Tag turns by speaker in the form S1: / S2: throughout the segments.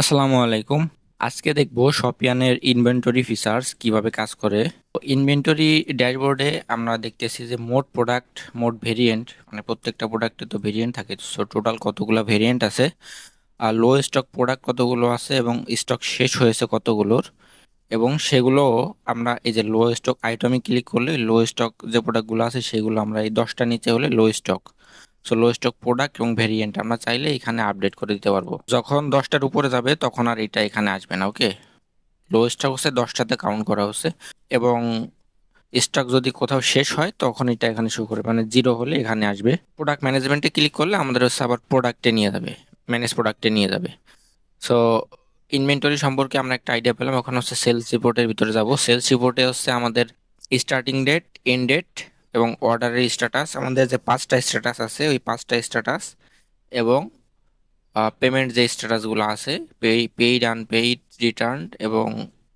S1: আসসালামু আলাইকুম। আজকে দেখব শপিয়ানের ইনভেন্টরি ফিচার্স কীভাবে কাজ করে। ইনভেন্টরি ড্যাশবোর্ডে আমরা দেখতেছি যে মোট প্রোডাক্ট মোট ভেরিয়েন্ট মানে প্রত্যেকটা প্রোডাক্টে তো ভেরিয়েন্ট থাকে। সো টোটাল কতগুলো ভেরিয়েন্ট আছে, আর লো স্টক প্রোডাক্ট কতগুলো আছে এবং স্টক শেষ হয়েছে কতগুলোর। এবং সেগুলো আমরা এই যে লো স্টক আইটেমে ক্লিক করলে লো স্টক যে প্রোডাক্টগুলো আছে সেগুলো আমরা এই দশটা নিচে হলে low stock so low stock product এবং ভেরিয়েন্ট আমরা চাইলে এখানে আপডেট করে দিতে পারব। যখন দশটার উপরে যাবে, তখন আর এটা এখানে আসবে না ওকে লো স্টক হচ্ছে দশটাতে কাউন্ট করা হচ্ছে এবং স্টক যদি কোথাও শেষ হয়, তখন এটা এখানে শুরু করে মানে জিরো হলে এখানে আসবে। প্রোডাক্ট ম্যানেজমেন্টে ক্লিক করলে আমাদের হচ্ছে আবার প্রোডাক্টে নিয়ে যাবে ম্যানেজ প্রোডাক্টে নিয়ে যাবে। সো ইনভেন্টরি সম্পর্কে আমরা একটা আইডিয়া পেলাম, এখন হচ্ছে সেলস রিপোর্টের ভিতরে যাব। সেলস রিপোর্টে হচ্ছে আমাদের স্টার্টিং ডেট এন্ড ডেট এবং অর্ডারের স্ট্যাটাস আমাদের যে পাঁচটা স্ট্যাটাস আছে, ওই পাঁচটা স্ট্যাটাস এবং পেমেন্ট যে স্ট্যাটাসগুলো আছে পে পেইড আনপেইড রিটার্ন এবং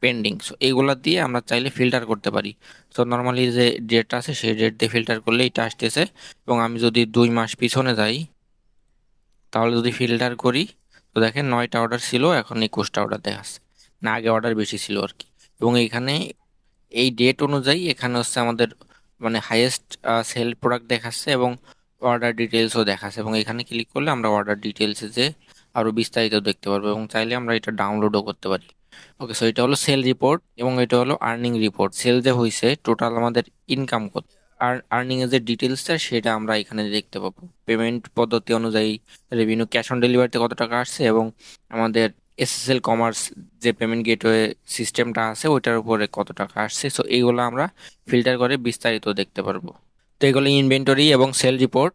S1: পেন্ডিং সো এইগুলো দিয়ে আমরা চাইলে ফিল্টার করতে পারি। সো নর্মালি যে ডেট আছে, সেই ডেট দিয়ে ফিল্টার করলে এটা আসতেছে এবং আমি যদি দুই মাস পিছনে যাই, তাহলে যদি ফিল্টার করি, তো দেখেন নয়টা অর্ডার ছিল, এখন একুশটা অর্ডার দেখাচ্ছে না, আগে অর্ডার বেশি ছিল আর কি। এবং এইখানে এই ডেট অনুযায়ী এখানে হচ্ছে আমাদের মানে হাইয়েস্ট সেল প্রোডাক্ট দেখাচ্ছে এবং অর্ডার ডিটেলসও দেখাচ্ছে। এবং এখানে ক্লিক করলে আমরা অর্ডার ডিটেলসে যে আরও বিস্তারিত দেখতে পারব এবং চাইলে আমরা এটা ডাউনলোডও করতে পারি। ওকে সো এটা হলো সেল রিপোর্ট এবং এটা হলো আর্নিং রিপোর্ট সেল যে হয়েছে টোটাল আমাদের ইনকাম কত? আর আর্নিংয়ের যে ডিটেলসটা সেটা আমরা এখানে দেখতে পাবো। পেমেন্ট পদ্ধতি অনুযায়ী রেভিনিউ ক্যাশ অন ডেলিভারিতে কত টাকা আসছে এবং আমাদের এসএসএল কমার্স যে পেমেন্ট গেটওয়ে সিস্টেমটা আছে, ওইটার উপরে কত টাকা আসছে? সো এইগুলো আমরা ফিল্টার করে বিস্তারিত দেখতে পারব। তো এগুলো ইনভেন্টরি এবং সেল রিপোর্ট